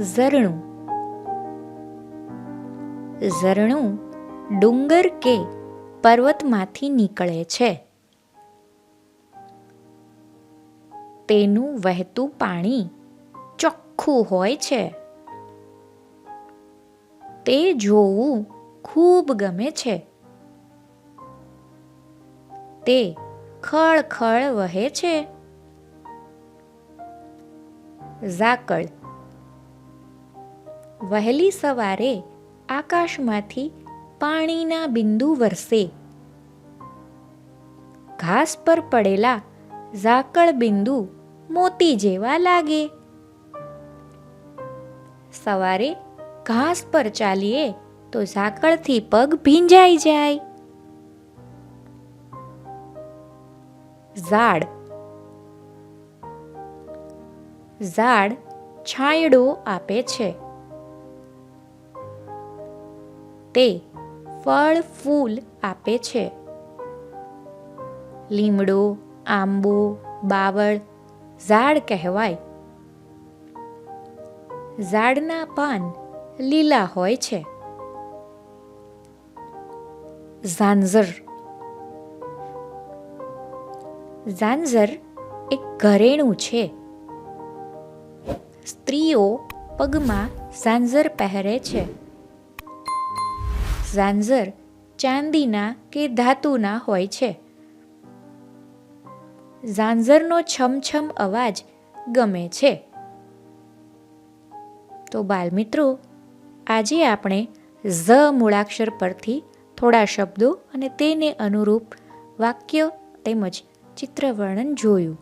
ઝરણું. ઝરણું ડુંગર કે પર્વતમાંથી નીકળે છે. તેનું વહેતું પાણી ચોખ્ખું હોય છે. તે જોવું ખૂબ ગમે છે. તે ખળખળ વહે છે. ઝાકળ વહેલી સવારે આકાશમાંથી પાણીના બિંદુ વરસે. ઘાસ પર પડેલા ઝાકળ બિંદુ મોતી જેવા લાગે. સવારે ઘાસ પર ચાલીએ તો ઝાકળથી પગ ભીંજાઈ જાય. ઝાડ. ઝાડ છાંયડો આપે છે. તે ફળ ફૂલ આપે છે. લીમડો, આંબો, બાવળ, ઝાડ કહેવાય. ઝાડના પાન લીલા હોય છે. ઝાંઝર. ઝાંઝર એક ઘરેણું છે. સ્ત્રીઓ પગમાં ઝાંઝર પહેરે છે. ઝાંઝર ચાંદીના કે ધાતુના હોય છે. ઝાંઝરનો છમછમ અવાજ ગમે છે. તો બાલમિત્રો, આજે આપણે ઝ મૂળાક્ષર પરથી થોડા શબ્દો અને તેને અનુરૂપ વાક્ય તેમજ ચિત્રવર્ણન જોયું.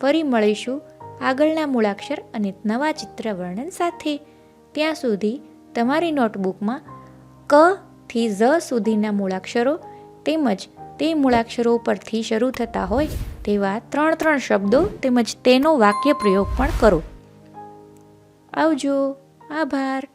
ફરી મળીશું આગળના મૂળાક્ષર અને નવા ચિત્રવર્ણન સાથે. ત્યાં સુધી તમારી નોટબુકમાં ક થી ઝ સુધીના મૂળાક્ષરો તેમજ તે મૂળાક્ષરો પરથી શરૂ થતા હોય તેવા ત્રણ ત્રણ શબ્દો તેમજ તેનો વાક્ય પ્રયોગ પણ કરો. આવજો. આભાર.